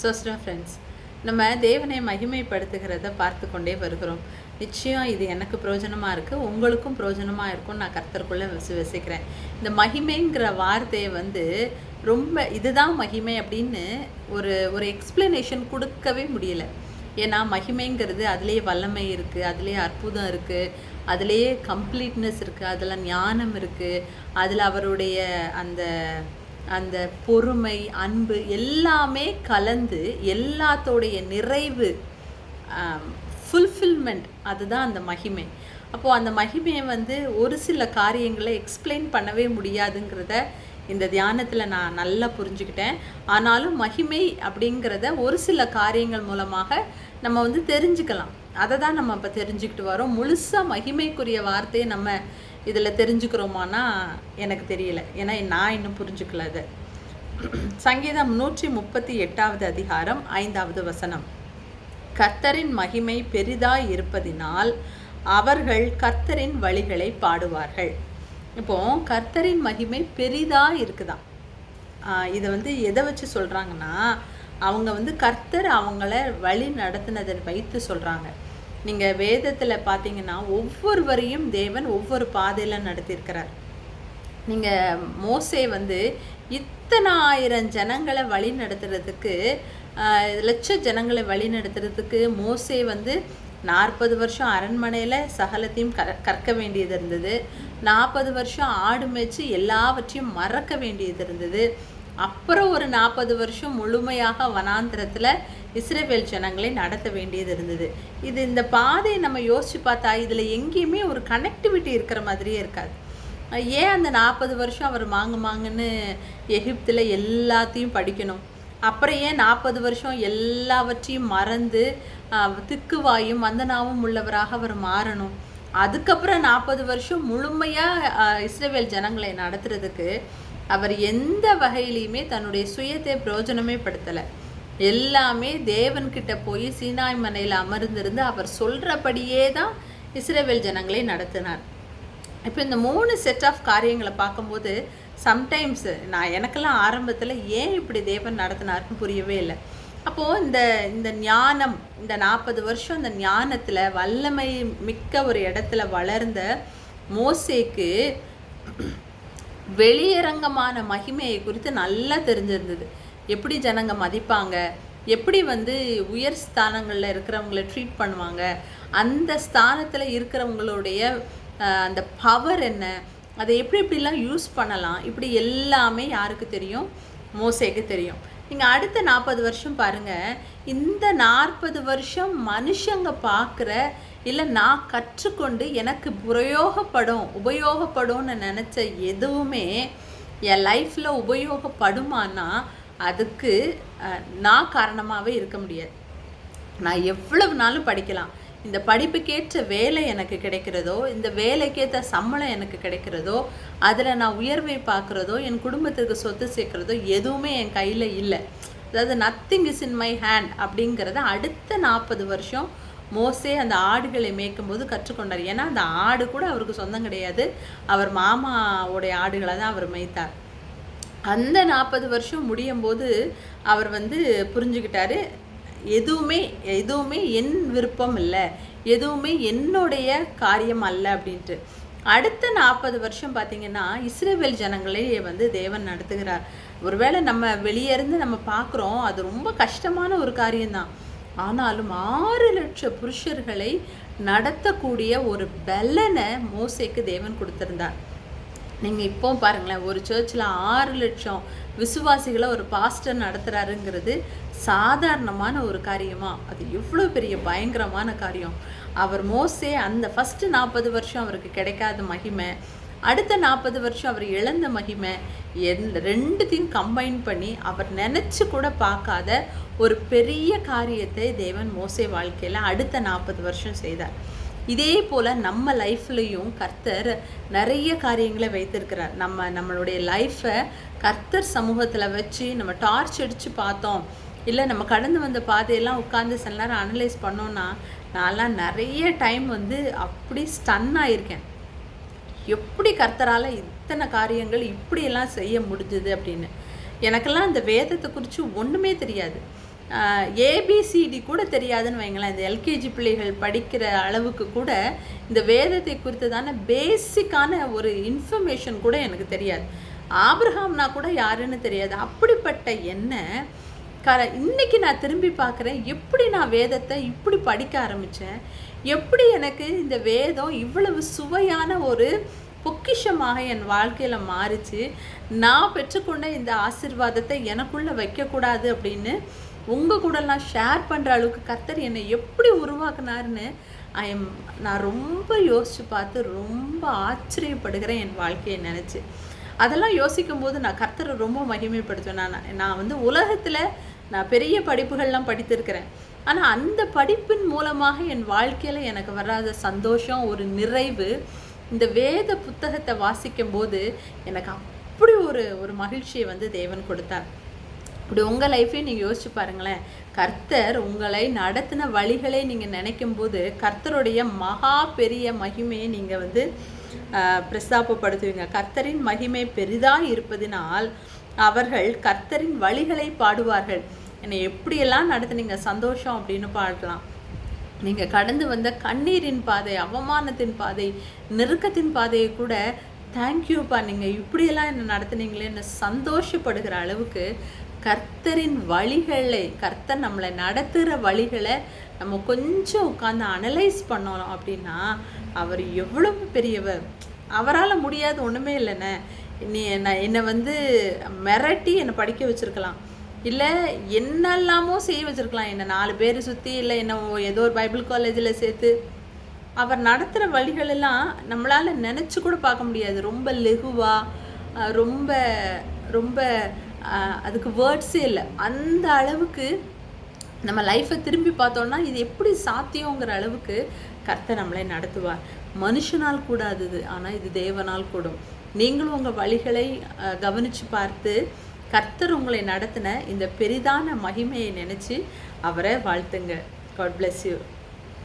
சோஸ்டா friends நம்ம தேவனை மகிமைப்படுத்துகிறத பார்த்து கொண்டே வருகிறோம். நிச்சயம் இது எனக்கு பிரயோஜனமாக இருக்குது உங்களுக்கும் பிரயோஜனமாக இருக்கும்னு நான் கர்த்தருக்குள்ளே விசுவசிக்கிறேன். இந்த மகிமைங்கிற வார்த்தையை வந்து ரொம்ப இதுதான் மகிமை அப்படின்னு ஒரு ஒரு எக்ஸ்பிளனேஷன் கொடுக்கவே முடியல. ஏன்னா மகிமைங்கிறது அதுலேயே வல்லமை இருக்குது அதுலேயே அற்புதம் இருக்குது அதுலேயே கம்ப்ளீட்னஸ் இருக்குது அதில் ஞானம் இருக்குது அதில் அவருடைய அந்த அந்த பொறுமை அன்பு எல்லாமே கலந்து எல்லாத்தோடைய நிறைவு ஃபுல்ஃபில்மெண்ட் அதுதான் அந்த மகிமை. அப்போது அந்த மகிமையை வந்து ஒரு சில காரியங்களை எக்ஸ்பிளைன் பண்ணவே முடியாதுங்கிறத இந்த தியானத்தில் நான் நல்லா புரிஞ்சுக்கிட்டேன். ஆனாலும் மகிமை அப்படிங்கிறத ஒரு சில காரியங்கள் மூலமாக நம்ம வந்து தெரிஞ்சுக்கலாம். அதை தான் நம்ம இப்போ தெரிஞ்சுக்கிட்டு வரோம். முழுசாக மகிமைக்குரிய வார்த்தையை நம்ம இதில் தெரிஞ்சுக்கிறோமானா எனக்கு தெரியல. ஏன்னா நான் இன்னும் புரிஞ்சுக்கல அதை. சங்கீதம் நூற்றி முப்பத்தி எட்டாவது அதிகாரம் ஐந்தாவது வசனம். கர்த்தரின் மகிமை பெரிதாய் இருப்பதினால் அவர்கள் கர்த்தரின் வழிகளை பாடுவார்கள். இப்போ கர்த்தரின் மகிமை பெரிதாக இருக்குதான். இதை வந்து எதை வச்சு சொல்கிறாங்கன்னா அவங்க வந்து கர்த்தர் அவங்கள வழி நடத்தினதை வைத்து சொல்கிறாங்க நீங்கள் வேதத்தில் பார்த்தீங்கன்னா ஒவ்வொருவரையும் தேவன் ஒவ்வொரு பாதையில் நடத்தியிருக்கிறார். நீங்கள் மோசே வந்து இத்தனை ஆயிரம் ஜனங்களை வழி நடத்துறதுக்கு லட்ச ஜனங்களை வழி நடத்துறதுக்கு மோசே வந்து நாற்பது வருஷம் அரண்மனையில் சகலத்தையும் க கற்க வேண்டியது இருந்தது. நாற்பது வருஷம் ஆடு மேய்ச்சி எல்லாவற்றையும் மறக்க வேண்டியது இருந்தது. அப்புறம் ஒரு நாற்பது வருஷம் முழுமையாக வனாந்திரத்தில் இஸ்ரேவேல் ஜனங்களை நடத்த வேண்டியது இருந்தது. இது இந்த பாதையை நம்ம யோசித்து பார்த்தா இதில் எங்கேயுமே ஒரு கனெக்டிவிட்டி இருக்கிற மாதிரியே இருக்காது. ஏன் அந்த நாற்பது வருஷம் அவர் மாங்க மாங்கன்னு எகிப்தில் எல்லாத்தையும் படிக்கணும்? அப்புறம் ஏன் நாற்பது வருஷம் எல்லாவற்றையும் மறந்து திக்குவாயும் வந்தனாவும் உள்ளவராக அவர் மாறணும்? அதுக்கப்புறம் நாற்பது வருஷம் முழுமையாக இஸ்ரேவேல் ஜனங்களை நடத்துறதுக்கு அவர் எந்த வகையிலையுமே தன்னுடைய சுயத்தை பிரயோஜனமே படுத்தலை. எல்லாமே தேவன்கிட்ட போய் சீனாய் மனையில் அமர்ந்திருந்து அவர் சொல்கிறபடியே தான் இஸ்ரேவேல் ஜனங்களை நடத்தினார். இப்போ இந்த மூணு செட் ஆஃப் காரியங்களை பார்க்கும்போது சம்டைம்ஸ் நான் எனக்கெல்லாம் ஆரம்பத்தில் ஏன் இப்படி தேவன் நடத்தினாருன்னு புரியவே இல்லை. அப்போது இந்த இந்த ஞானம் இந்த நாற்பது வருஷம் இந்த ஞானத்தில் வல்லமை மிக்க ஒரு இடத்துல வளர்ந்த மோசேக்கு வெளியரங்கமான மகிமையை குறித்து நல்லா தெரிஞ்சிருந்தது. எப்படி ஜனங்க மதிப்பாங்க? எப்படி வந்து உயர் ஸ்தானங்களில் இருக்கிறவங்கள ட்ரீட் பண்ணுவாங்க? அந்த ஸ்தானத்தில் இருக்கிறவங்களுடைய அந்த பவர் என்ன? அதை எப்படி எப்படிலாம் யூஸ் பண்ணலாம்? இப்படி எல்லாமே யாருக்கு தெரியும்? மோசேக்கு தெரியும். நீங்கள் அடுத்த நாற்பது வருஷம் பாருங்கள் இந்த நாற்பது வருஷம் மனுஷங்க பார்க்குற இல்லை நான் கற்றுக்கொண்டு எனக்கு பிரயோகப்படும் உபயோகப்படும்னு நினச்ச எதுவுமே என் லைஃப்பில் உபயோகப்படுமானா அதுக்கு நான் காரணமாகவே இருக்க முடியாது. நான் எவ்வளவு நாளும் படிக்கலாம். இந்த படிப்புக்கேற்ற வேலை எனக்கு கிடைக்கிறதோ இந்த வேலைக்கேற்ற சம்பளம் எனக்கு கிடைக்கிறதோ அதில் நான் உயர்வை பார்க்குறதோ என் குடும்பத்திற்கு சொத்து சேர்க்குறதோ எதுவுமே என் கையில் இல்லை. அதாவது nothing is in my hand அப்படிங்கிறத அடுத்த நாற்பது வருஷம் மோசே அந்த ஆடுகளை மேய்க்கும் போது கற்றுக்கொண்டார். ஏன்னா அந்த ஆடு கூட அவருக்கு சொந்தம் கிடையாது. அவர் மாமாவுடைய ஆடுகளை தான் அவர் மேய்த்தார். அந்த நாற்பது வருஷம் முடியும் போது அவர் வந்து புரிஞ்சுக்கிட்டாரு எதுவுமே எதுவுமே என் விருப்பம் இல்லை எதுவுமே என்னுடைய காரியம் அல்ல அப்படின்ட்டு. அடுத்த நாற்பது வருஷம் பார்த்தீங்கன்னா இஸ்ரேவேல் ஜனங்களே வந்து தேவன் நடத்துகிறார். ஒருவேளை நம்ம வெளியே இருந்து நம்ம பார்க்குறோம் அது ரொம்ப கஷ்டமான ஒரு காரியம்தான். ஆனாலும் ஆறு லட்சம் புருஷர்களை நடத்தக்கூடிய ஒரு பலனை மோசைக்கு தேவன் கொடுத்துருந்தார். நீங்கள் இப்போ பாருங்களேன் ஒரு சர்ச்சில் ஆறு லட்சம் விசுவாசிகளை ஒரு பாஸ்டர் நடத்துகிறாருங்கிறது சாதாரணமான ஒரு காரியமா? அது எவ்வளோ பெரிய பயங்கரமான காரியம். அவர் மோசே அந்த ஃபஸ்ட்டு நாற்பது வருஷம் அவருக்கு கிடைக்காத மகிமை அடுத்த நாற்பது வருஷம் அவர் இழந்த மகிமை என் ரெண்டுத்தையும் கம்பைன் பண்ணி அவர் நினச்சி கூட பார்க்காத ஒரு பெரிய காரியத்தை தேவன் மோசே வாழ்க்கையில் அடுத்த நாற்பது வருஷம் செய்தார். இதே போல் நம்ம லைஃப்லையும் கர்த்தர் நிறைய காரியங்களை வைத்திருக்கிறார். நம்ம நம்மளுடைய லைஃப்பை கர்த்தர் சமூகத்தில் வச்சு நம்ம டார்ச் அடித்து பார்த்தோம். இல்லை நம்ம கடந்து வந்த பாதையெல்லாம் உட்காந்து சில நேரம் அனலைஸ் பண்ணோன்னா நான்லாம் நிறைய டைம் வந்து அப்படி ஸ்டன் ஆகியிருக்கேன் எப்படி கர்த்தரால் இத்தனை காரியங்கள் இப்படியெல்லாம் செய்ய முடிஞ்சுது அப்படின்னு? எனக்கெல்லாம் அந்த வேதத்தை குறித்து ஒன்றுமே தெரியாது. ஏபிசிடி கூட தெரியாதுன்னு வைங்களேன். இந்த எல்கேஜி பிள்ளைகள் படிக்கிற அளவுக்கு கூட இந்த வேதத்தை குறித்ததான பேசிக்கான ஒரு இன்ஃபர்மேஷன் கூட எனக்கு தெரியாது. ஆப்ரஹாம்னா கூட யாருன்னு தெரியாது. அப்படிப்பட்ட என்ன க இன்னைக்கு நான் திரும்பி பார்க்குறேன். எப்படி நான் வேதத்தை இப்படி படிக்க ஆரம்பித்தேன் எப்படி எனக்கு இந்த வேதம் இவ்வளவு சுவையான ஒரு பொக்கிஷமாக என் வாழ்க்கையில் மாறிச்சு? நான் பெற்றுக்கொண்ட இந்த ஆசிர்வாதத்தை எனக்குள்ளே வைக்கக்கூடாது அப்படின்னு உங்கள் கூடலாம் ஷேர் பண்ணுற அளவுக்கு கர்த்தர் என்னை எப்படி உருவாக்குனாருன்னு ஐ எம் நான் ரொம்ப யோசித்து பார்த்து ரொம்ப ஆச்சரியப்படுகிறேன் என் வாழ்க்கையை நினச்சி. அதெல்லாம் யோசிக்கும் போது நான் கர்த்தரை ரொம்ப மகிமைப்படுத்துவேன். நான் நான் வந்து உலகத்தில் நான் பெரிய படிப்புகள்லாம் படித்திருக்கிறேன். ஆனால் அந்த படிப்பின் மூலமாக என் வாழ்க்கையில் எனக்கு வராத சந்தோஷம் ஒரு நிறைவு இந்த வேத புத்தகத்தை வாசிக்கும் போது எனக்கு அப்படி ஒரு ஒரு மகிழ்ச்சியை வந்து தேவன் கொடுத்தார். இப்படி உங்கள் லைஃப்பையும் நீங்கள் யோசிச்சு பாருங்களேன். கர்த்தர் உங்களை நடத்தின வழிகளை நீங்கள் நினைக்கும் போது கர்த்தருடைய மகா பெரிய மகிமையை நீங்கள் வந்து பிரஸ்தாபப்படுத்துவீங்க. கர்த்தரின் மகிமை பெரிதாக இருப்பதினால் அவர்கள் கர்த்தரின் வழிகளை பாடுவார்கள். என்னை எப்படியெல்லாம் நடத்துனீங்க? சந்தோஷம் அப்படின்னு பாடலாம். நீங்கள் கடந்து வந்த கண்ணீரின் பாதை அவமானத்தின் பாதை நெருக்கத்தின் பாதையை கூட தேங்க்யூப்பா நீங்கள் இப்படியெல்லாம் என்னை நடத்துனீங்களேன்னு சந்தோஷப்படுகிற அளவுக்கு கர்த்தரின் வழிகளை கர்த்தர் நம்மளை நடத்துகிற வழிகளை நம்ம கொஞ்சம் உட்காந்து அனலைஸ் பண்ணணும் அப்படின்னா அவர் எவ்வளவு பெரியவர். அவரால் முடியாது ஒன்றுமே இல்லைண்ணே. நீ என்ன என்னை வந்து மிரட்டி என்னை படிக்க வச்சுருக்கலாம். இல்லை என்னெல்லாமோ செய்ய வச்சுருக்கலாம். என்னை நாலு பேர் சுற்றி இல்லை என்ன ஏதோ ஒரு பைபிள் காலேஜில் சேர்த்து. அவர் நடத்துகிற வழிகளெல்லாம் நம்மளால் நினச்சி கூட பார்க்க முடியாது. ரொம்ப லெகுவாக ரொம்ப ரொம்ப அதுக்கு வேர்ட்ஸே இல்லை. அந்த அளவுக்கு நம்ம லைஃப்பை திரும்பி பார்த்தோன்னா இது எப்படி சாத்தியங்கிற அளவுக்கு கர்த்தர் நம்மளை நடத்துவார். மனுஷனால் கூடாதது ஆனால் இது தேவனால் கூடும். நீங்களும் உங்கள் வழிகளை கவனித்து பார்த்து கர்த்தர் உங்களை நடத்தின இந்த பெரிதான மகிமையை நினச்சி அவரை வாழ்த்துங்க. God bless you